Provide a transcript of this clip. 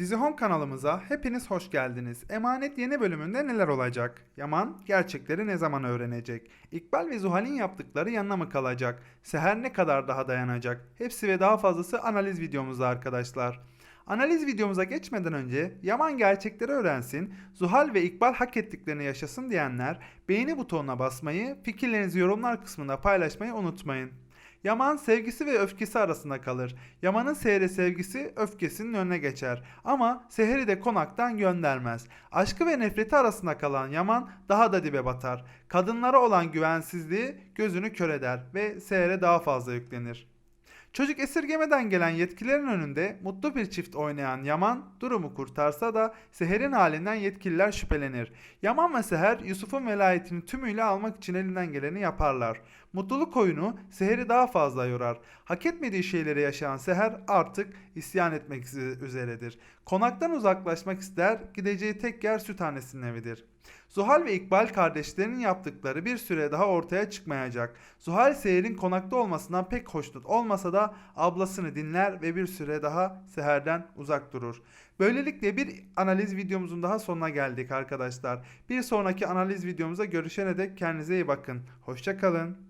Dizi Home kanalımıza hepiniz hoş geldiniz. Emanet yeni bölümünde neler olacak? Yaman gerçekleri ne zaman öğrenecek? İkbal ve Zuhal'in yaptıkları yanına mı kalacak? Seher ne kadar daha dayanacak? Hepsi ve daha fazlası analiz videomuzda arkadaşlar. Analiz videomuza geçmeden önce Yaman gerçekleri öğrensin, Zuhal ve İkbal hak ettiklerini yaşasın diyenler beğeni butonuna basmayı, fikirlerinizi yorumlar kısmında paylaşmayı unutmayın. Yaman sevgisi ve öfkesi arasında kalır. Yaman'ın Seher'e sevgisi öfkesinin önüne geçer. Ama Seher'i de konaktan göndermez. Aşkı ve nefreti arasında kalan Yaman daha da dibe batar. Kadınlara olan güvensizliği gözünü kör eder ve Seher'e daha fazla yüklenir. Çocuk esirgemeden gelen yetkilerin önünde mutlu bir çift oynayan Yaman durumu kurtarsa da Seher'in halinden yetkililer şüphelenir. Yaman ve Seher Yusuf'un velayetini tümüyle almak için elinden geleni yaparlar. Mutluluk oyunu Seher'i daha fazla yorar. Hak etmediği şeyleri yaşayan Seher artık isyan etmek üze- üzeredir. Konaktan uzaklaşmak ister, gideceği tek yer süthanesinin evidir. Zuhal ve İkbal kardeşlerinin yaptıkları bir süre daha ortaya çıkmayacak. Zuhal Seher'in konakta olmasından pek hoşnut olmasa da ablasını dinler ve bir süre daha Seher'den uzak durur. Böylelikle bir analiz videomuzun daha sonuna geldik arkadaşlar. Bir sonraki analiz videomuzda görüşene dek kendinize iyi bakın. Hoşçakalın.